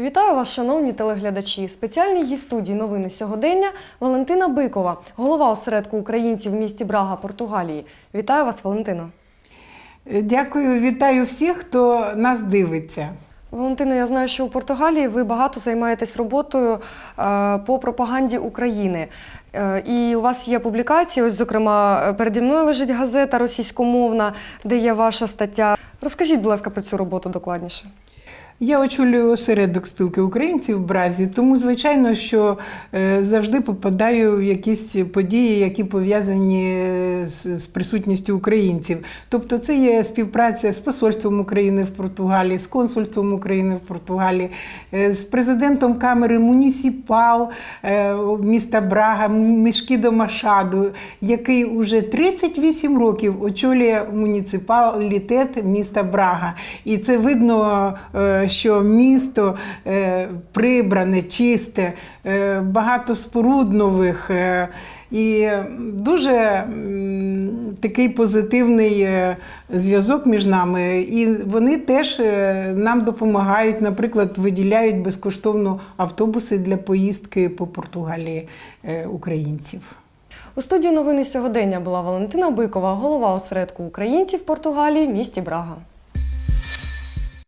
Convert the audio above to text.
Вітаю вас, шановні телеглядачі. Спеціальний гість студії новини сьогодення Валентина Бикова, голова осередку українців в місті Брага, Португалії. Вітаю вас, Валентино. Дякую, вітаю всіх, хто нас дивиться. Валентино, я знаю, що у Португалії ви багато займаєтесь роботою е, по пропаганді України. Е, І у вас є публікації, ось, зокрема, е, переді мною лежить газета російськомовна, де є ваша стаття. Розкажіть, будь ласка, про цю роботу докладніше. Я очолюю осередок спілки українців в Бразі, тому звичайно, що е, завжди попадаю в якісь події, які пов'язані е, з, присутністю українців. Тобто, це є співпраця з посольством України в Португалії, з консульством України в Португалії, е, з президентом камери Мунісіпал е, міста Брага Мішкідо Машаду, який уже 38 років очолює муніципалітет міста Брага. І це видно, що місто е, прибране, чисте, е, багато споруд нових. е, І дуже такий позитивний зв'язок між нами. І вони теж нам допомагають, наприклад, виділяють безкоштовно автобуси для поїздки по Португалії українців. У студії новини сьогодення була Валентина Бикова, голова осередку українців Португалії в місті Брага.